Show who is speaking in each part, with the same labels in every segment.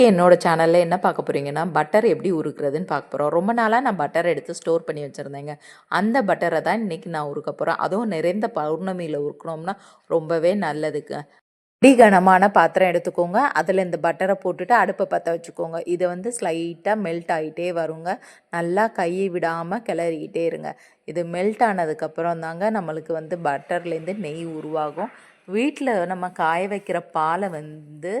Speaker 1: இன்றைக்கி என்னோடய சேனலில் என்ன பார்க்க போகிறீங்கன்னா பட்டர் எப்படி உருக்குறதுன்னு பார்க்க போகிறோம் ரொம்ப நாளாக நான் பட்டர் எடுத்து ஸ்டோர் பண்ணி வச்சுருந்தேங்க. அந்த பட்டரை தான் இன்றைக்கி நான் உருக்க போகிறேன் அதுவும் நிறைந்த பௌர்ணமியில் உருக்கணும்னா ரொம்பவே நல்லதுக்கு அடிகனமான பாத்திரம் எடுத்துக்கோங்க. அதில் இந்த பட்டரை போட்டுட்டு அடுப்பை பற்ற வச்சுக்கோங்க. இதை வந்து ஸ்லைட்டாக மெல்ட் ஆகிட்டே வருங்க. நல்லா கையை விடாமல் கிளறிக்கிட்டே இருங்க. இது மெல்ட் ஆனதுக்கப்புறம் தாங்க நம்மளுக்கு வந்து பட்டர்லேருந்து நெய் உருவாகும். வீட்டில் நம்ம காய வைக்கிற பாலை வந்து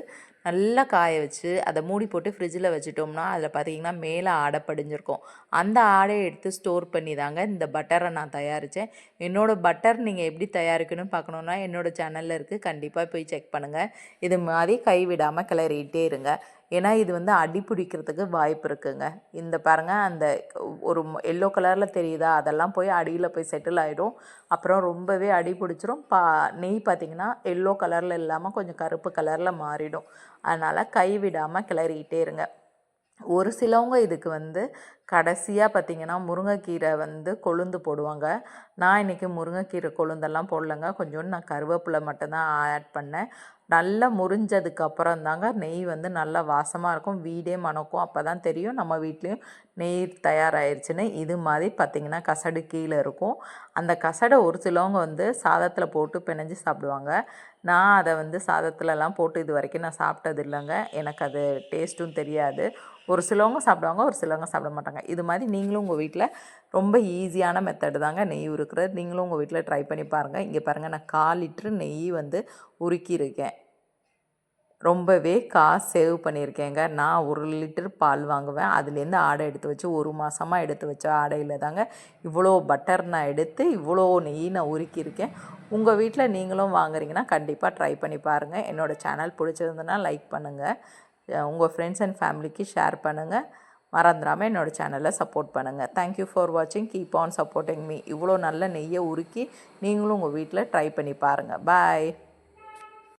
Speaker 1: நல்லா காய வச்சு அதை மூடி போட்டு ஃப்ரிட்ஜில் வச்சுட்டோம்னா அதில் பார்த்தீங்கன்னா மேலே ஆடை படிஞ்சிருக்கும். அந்த ஆடையை எடுத்து ஸ்டோர் பண்ணி தாங்க இந்த பட்டரை நான் தயாரித்தேன் என்னோடய பட்டர் நீங்கள் எப்படி தயாரிக்கணும்னு பார்க்கணுன்னா என்னோடய சேனலில் இருக்குது கண்டிப்பாக போய் செக் பண்ணுங்கள் இது மாதிரி கைவிடாமல் கிளறிட்டே இருங்க. ஏன்னா இது வந்து அடி பிடிக்கிறதுக்கு வாய்ப்பு இருக்குங்க. இந்த பாருங்கள் அந்த ஒரு எல்லோ கலரில் தெரியுதா? அதெல்லாம் போய் அடியில் போய் செட்டில் ஆகிடும் அப்புறம் ரொம்பவே அடி பிடிச்சிரும். பா நெய் பார்த்திங்கன்னா எல்லோ கலரில் இல்லாமல் கொஞ்சம் கருப்பு கலரில் மாறிடும். அதனால் கை விடாமல் கிளறிக்கிட்டே இருங்க. ஒரு சிலவங்க இதுக்கு வந்து கடைசியாக பார்த்திங்கன்னா முருங்கைக்கீரை வந்து கொழுந்து போடுவாங்க. நான் இன்றைக்கி முருங்கைக்கீரை கொழுந்தெல்லாம் போடலைங்க. கொஞ்சோண்டு நான் கருவேப்பிலை மட்டும்தான் ஆட் பண்ணேன். நல்லா முறிஞ்சதுக்கு அப்புறம் தாங்க நெய் வந்து நல்லா வாசமாக இருக்கும். வீடே மணக்கும். அப்போ தான் தெரியும் நம்ம வீட்லேயும் நெய் தயாராகிருச்சுன்னு இது மாதிரி பார்த்திங்கன்னா கசடு கீழே இருக்கும். அந்த கசடை ஒரு சிலவங்க வந்து சாதத்தில் போட்டு பிணைஞ்சு சாப்பிடுவாங்க. நான் அதை வந்து சாதத்துலலாம் போட்டு இது வரைக்கும் நான் சாப்பிட்டது இல்லைங்க எனக்கு அது டேஸ்ட்டும் தெரியாது. ஒரு சிலவங்க சாப்பிடுவாங்க ஒரு சிலவங்க சாப்பிட மாட்டாங்க. இது மாதிரி நீங்களும் உங்கள் வீட்டில் ரொம்ப ஈஸியான மெத்தடு தாங்க நெய் உருக்குறது. நீங்களும் உங்கள் வீட்டில் ட்ரை பண்ணி பாருங்கள் இங்கே பாருங்கள் நான் கால் லிட்ரு நெய் வந்து உருக்கியிருக்கேன். ரொம்பவே காசு சேவ் பண்ணியிருக்கேங்க. நான் ஒரு லிட்டர் பால் வாங்குவேன். அதுலேருந்து ஆடை எடுத்து வச்சு ஒரு மாதமாக எடுத்து வச்ச ஆடையில் தாங்க இவ்வளோ பட்டர் நான் எடுத்து இவ்வளோ நெய் நான் உருக்கியிருக்கேன். உங்கள் வீட்டில் நீங்களும் வாங்குறீங்கன்னா கண்டிப்பாக ட்ரை பண்ணி பாருங்கள் என்னோடய சேனல் பிடிச்சிருந்ததுன்னா லைக் பண்ணுங்கள் உங்கள் ஃப்ரெண்ட்ஸ் அண்ட் ஃபேமிலிக்கு ஷேர் பண்ணுங்கள் மறந்துடாமல் என்னோடய சேனலை சப்போர்ட் பண்ணுங்கள் தேங்க்யூ ஃபார் வாட்சிங் கீப் ஆன் சப்போர்ட்டிங் மீ இவ்வளோ நல்ல நெய்யை உருக்கி நீங்களும் உங்கள் வீட்டில் ட்ரை பண்ணி பாருங்கள் பாய்